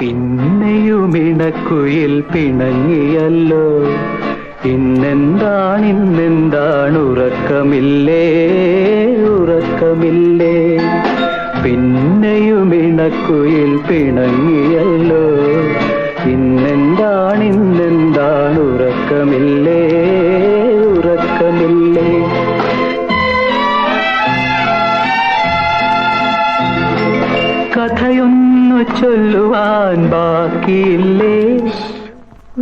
പിന്നെയുമിണക്കുയിൽ പിണങ്ങിയല്ലോ. ഇന്നെന്താണ് ഇന്നെന്താണ് ഉറക്കമില്ലേ ഉറക്കമില്ലേ. പിന്നെയുമിണക്കുയിൽ പിണങ്ങിയല്ലോ. ഇന്നെന്താണ് ഇന്നെന്താണ് ഉറക്കമില്ലേ. சொல்லுவான் பாக்கியில்லே.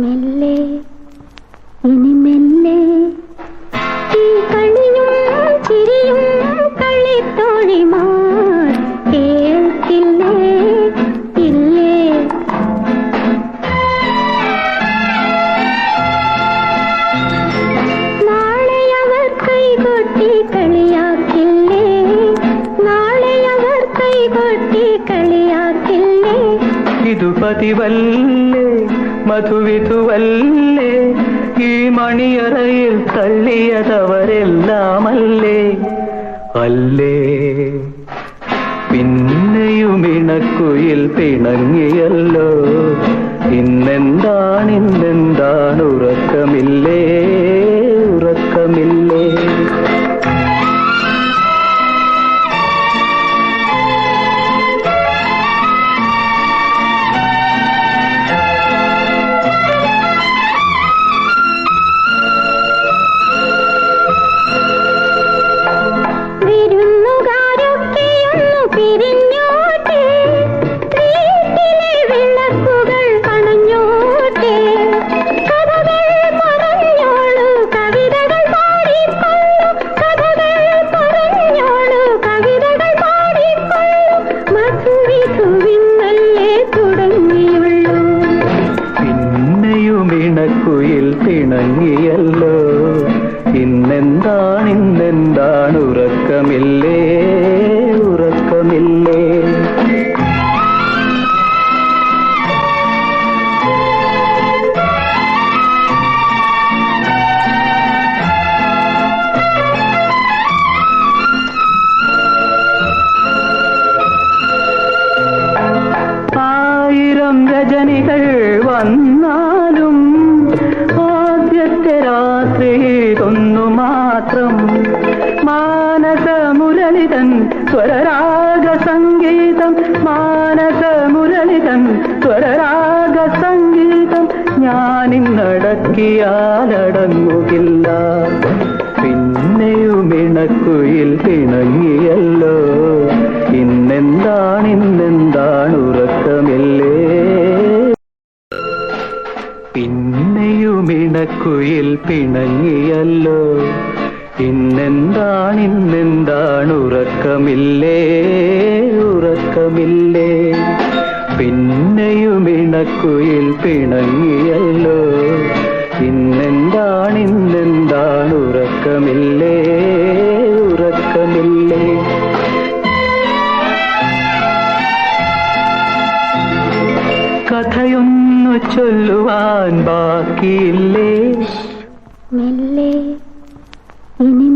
மெல்லே இனி மெல்லே தீ கணியும் சிரியும் களி தோழிமார் கேட்கில்லே இல்லே. நாளை அவர் கை கொட்டி களியாக்கில்லை. ഇതു പതിവല്ലേ മധുവിധുവല്ലേ ഈ മണിയറയിൽ തള്ളിയതവരെല്ലാമല്ലേ? അല്ലേ? പിന്നെയും ഇണക്കുയിൽ പിണങ്ങിയല്ലോ ഇന്നെന്താണ് ഇന്നെന്താണ് ഉറക്കമില്ലേ ഇന്നെന്താണ് ഉറക്കമില്ലേ? ഉറക്കമില്ലേ ആയിരം രജനികൾ വന്നാലും ആദ്യത്തെ രാത്രി മാനസ മുരളിതൻ സ്വരരാഗ സംഗീതം മാനസ മുരളിതൻ സ്വരരാഗ സംഗീതം ഞാനിന്നടക്കിയാലടങ്ങുകില്ല പിന്നെയുമിണക്കുയിൽ പിണങ്ങിയല്ലോ. ഇന്നെന്താണ് ഇന്നെന്താണ് ഉറക്കമില്ലേ? പിന്നെയുമിണക്കുയിൽ പിണങ്ങിയല്ലോ. ഇന്നെന്താണ് ഇന്നെന്താണ്? ഉറക്കമില്ലേ ഉറക്കമില്ലേ? പിന്നെയുമിണക്കുയിൽ പിണങ്ങിയല്ലോ. ഇന്നെന്താണ് ഇന്നെന്താണ്? ഉറക്കമില്ലേ ഉറക്കമില്ലേ? കഥയൊന്നു ചൊല്ലുവാൻ ബാക്കിയില്ലേ? ഇനി